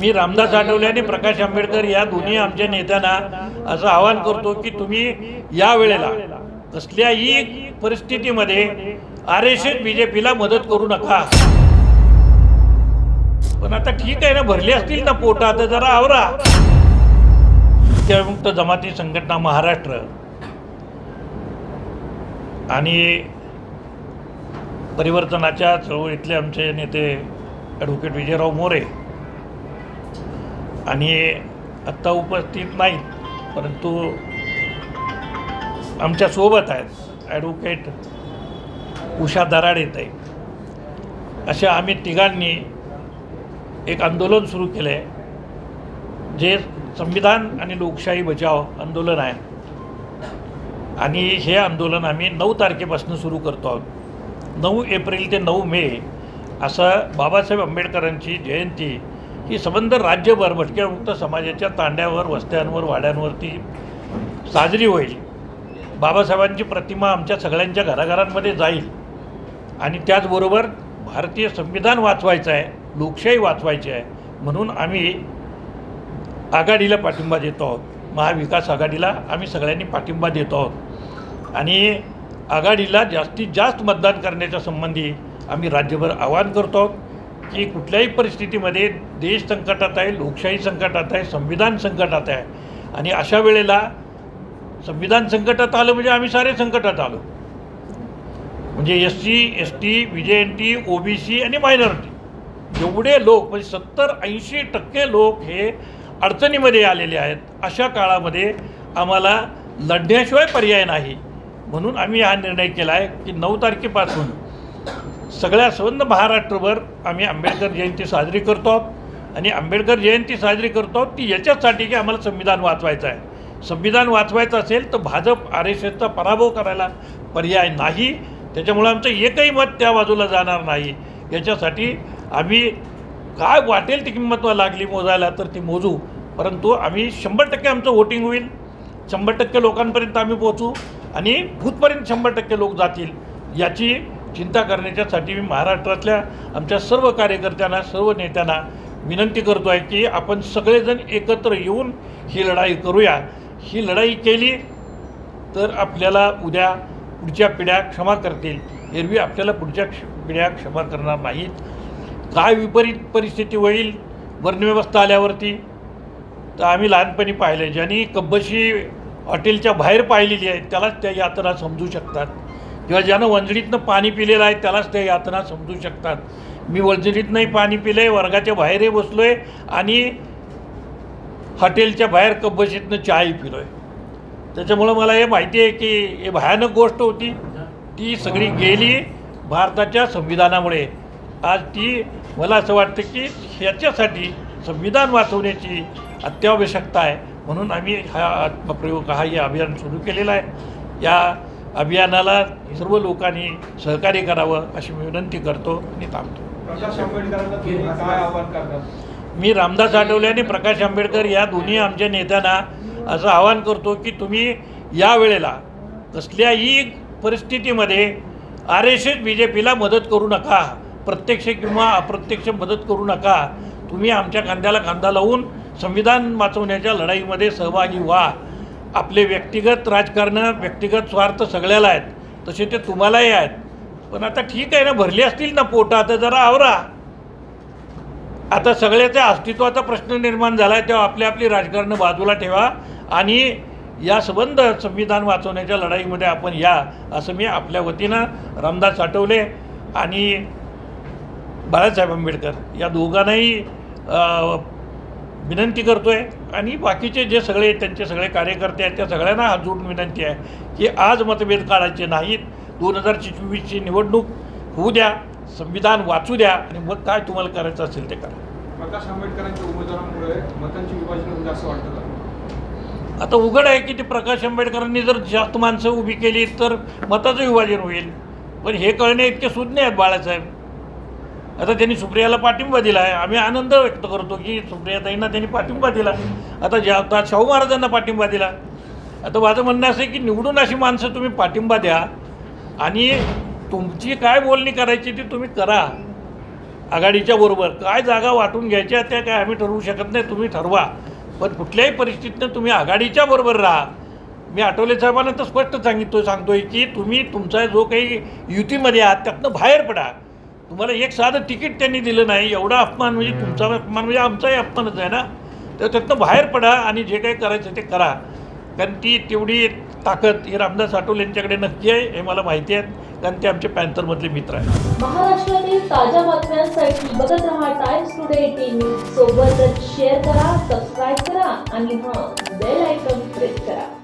मी रामदास आठवले आणि प्रकाश आंबेडकर या दोन्ही आमच्या नेत्यांना असं आवाहन करतो की तुम्ही या वेळेला कसल्याही परिस्थितीमध्ये R S S B J पीला मदत करू नका. पण आता ठीक आहे ना भरली असतील ना पोटा आता जरा आवरा. मुक्त जमाती संघटना महाराष्ट्र आणि परिवर्तनाच्या चळवळीतले आमचे नेते ॲडव्होकेट विजयराव मोरे आणि आत्ता उपस्थित नाहीत परंतु आमच्यासोबत आहेत ॲडव्होकेट उषा दर्हाड येत आहे अशा आम्ही तिघांनी एक आंदोलन सुरू केलं आहे जे संविधान आणि लोकशाही बचाव आंदोलन आहे. आणि हे आंदोलन आम्ही नऊ तारखेपासून सुरू करतो आहोत. नऊ एप्रिल ते नऊ मे असं बाबासाहेब आंबेडकरांची जयंती ही संबंध राज्यभर भटक्यामुक्त समाजाच्या तांड्यावर वस्त्यांवर वाड्यांवरती साजरी होईल. बाबासाहेबांची प्रतिमा आमच्या सगळ्यांच्या घराघरांमध्ये जाईल. आणि त्याचबरोबर भारतीय संविधान वाचवायचं आहे लोकशाही वाचवायची आहे म्हणून आम्ही आघाडीला पाठिंबा देतो आहोत. महाविकास आघाडीला आम्ही सगळ्यांनी पाठिंबा देतो आहोत. आणि आघाडीला जास्तीत जास्त मतदान करण्याच्या संबंधी आम्ही राज्यभर आवाहन करतो आहोत. की कुठल्याही परिस्थितीमध्ये देश संकटात आहे लोकशाही संकटात आहे संविधान संकटात आहे. आणि अशा वेळेला संविधान संकटात आलं म्हणजे आम्ही सारे संकटात आलो. म्हणजे S C S T V T O B C आणि मायनॉरिटी. एवढे लोक म्हणजे सत्तर ऐंशी टक्के लोक हे अडचणीमध्ये आलेले आहेत. अशा काळामध्ये आम्हाला लढण्याशिवाय पर्याय नाही. म्हणून आम्ही हा निर्णय केला आहे की नऊ तारखेपासून सगळ्या संबंध महाराष्ट्रभर आम्ही आंबेडकर जयंती साजरी करतो आणि आंबेडकर जयंती साजरी करतो ती याच्याचसाठी की आम्हाला संविधान वाचवायचं आहे. संविधान वाचवायचं असेल तर भाजप आर एस एसचा पराभव करायला पर्याय नाही. त्याच्यामुळं आमचं एकही मत त्या बाजूला जाणार नाही. याच्यासाठी आम्ही काय वाटेल ती किंमत लागली मोजायला तर ती मोजू. परंतु आम्ही शंभर टक्के आमचं वोटिंग होईल. शंभर टक्के लोकांपर्यंत आम्ही पोचू आणि भूतपर्यंत शंभर टक्के लोक जातील. याची चिंता करण्याच्यासाठी मी महाराष्ट्रातल्या आमच्या सर्व कार्यकर्त्यांना सर्व नेत्यांना विनंती करतो आहे की आपण सगळेजण एकत्र येऊन ही लढाई करूया. ही लढाई केली तर आपल्याला उद्या पुढच्या पिढ्या क्षमा करतील. एरवी आपल्याला पुढच्या क्ष पिढ्या क्षमा करणार नाहीत. काय विपरीत परिस्थिती होईल वर्णव्यवस्था आल्यावरती तर आम्ही लहानपणी पाहिले ज्यांनी कब्बशी हॉटेलच्या बाहेर पाहिलेली आहे त्यालाच त्या यातना समजू शकतात. किंवा ज्यानं वंजळीतनं पाणी पिलेलं आहे त्यालाच त्या यातना समजू शकतात. मी वंजळीतनंही पाणी पिलं आहे वर्गाच्या बाहेरही बसलो आहे आणि हॉटेलच्या बाहेर कब्बशीतनं चहाही पिलो आहे त्याच्यामुळं मला हे माहिती आहे की हे भयानक गोष्ट होती. ती सगळी गेली भारताच्या संविधानामुळे. आज ती मला असं वाटतं की ह्याच्यासाठी संविधान वाचवण्याची अत्यावश्यकता आहे. म्हणून आम्ही हा आत्मप्रयोग हा हे अभियान सुरू केलेलं आहे. या अभियानाला सर्व लोकांनी सहकार्य करावं अशी मी विनंती करतो आणि थांबतो. मी रामदास आठवले आणि प्रकाश आंबेडकर या दोन्ही आमच्या नेत्यांना असं आवाहन करतो की तुम्ही या वेळेला कसल्याही परिस्थितीमध्ये R S S B J पीला मदत करू नका. प्रत्यक्ष किंवा अप्रत्यक्ष मदत करू नका. तुम्ही आमच्या खांद्याला खांदा लावून संविधान वाचवण्याच्या लढाईमध्ये सहभागी व्हा. आपले व्यक्तिगत राजकारणं व्यक्तिगत स्वार्थ सगळ्याला आहेत. तसे ते तुम्हालाही आहेत. पण आता ठीक आहे ना भरली असतील ना पोटा आता जरा आवरा. आता सगळ्याच्या अस्तित्वाचा प्रश्न निर्माण झाला आहे तेव्हा आपली आपली राजकारणं बाजूला ठेवा. आणि या संबंध संविधान वाचवण्याच्या लढाईमध्ये आपण या असं मी आपल्या वतीनं रामदास साठवले आणि बाळासाहेब आंबेडकर या दोघांनाही विनंती करतो आहे आणि बाकीचे जे सगळे त्यांचे सगळे कार्यकर्ते आहेत त्या सगळ्यांना हात जोडून विनंती आहे की आज मतभेद काढायचे नाहीत. दोन हजार चोवीसची निवडणूक होऊ द्या संविधान वाचू द्या आणि मग काय तुम्हाला करायचं असेल ते करा. प्रकाश आंबेडकरांच्या उमेदवारांमुळे मतांची विभाजन होईल असं वाटतं आता उघड आहे की ते प्रकाश आंबेडकरांनी जर जास्त माणसं उभी केली तर मताचं विभाजन होईल. पण हे कळणे इतके सुज्ञ आहेत बाळासाहेब. आता त्यांनी सुप्रियाला पाठिंबा दिला आहे. आम्ही आनंद व्यक्त करतो की सुप्रियाताईंना त्यांनी पाठिंबा दिला. आता ज्या आता शाहू महाराजांना पाठिंबा दिला. आता माझं म्हणणं असं आहे की निवडून अशी माणसं तुम्ही पाठिंबा द्या आणि तुमची काय बोलणी करायची ती तुम्ही करा. आघाडीच्या बरोबर काय जागा वाटून घ्यायच्या त्या काय आम्ही ठरवू शकत नाही तुम्ही ठरवा. पण कुठल्याही परिस्थितीनं तुम्ही आघाडीच्या बरोबर राहा. मी आठवले साहेबांना तर स्पष्ट सांगिततो सांगतोय की तुम्ही तुमचा जो काही युतीमध्ये आहात त्यातनं बाहेर पडा. तुम्हाला एक साधं तिकीट त्यांनी दिलं नाही एवढा अपमान म्हणजे तुमचा अपमान म्हणजे आमचाही अपमानच आहे ना? तर त्यातनं बाहेर पडा आणि जे काही करायचं ते करा. कारण ती तेवढी ताकद ही रामदास आठवले यांच्याकडे नक्की आहे हे मला माहिती आहे. कारण ते आमचे पॅन्थरमधले मित्र आहेत. महाराष्ट्रातील ताज्या बातम्यांसाठी बघत रहा टाइम्स टुडे टी न्यूज सोबतच शेअर करा सबस्क्राईब करा आणि हां बेल आयकॉन प्रेस करा.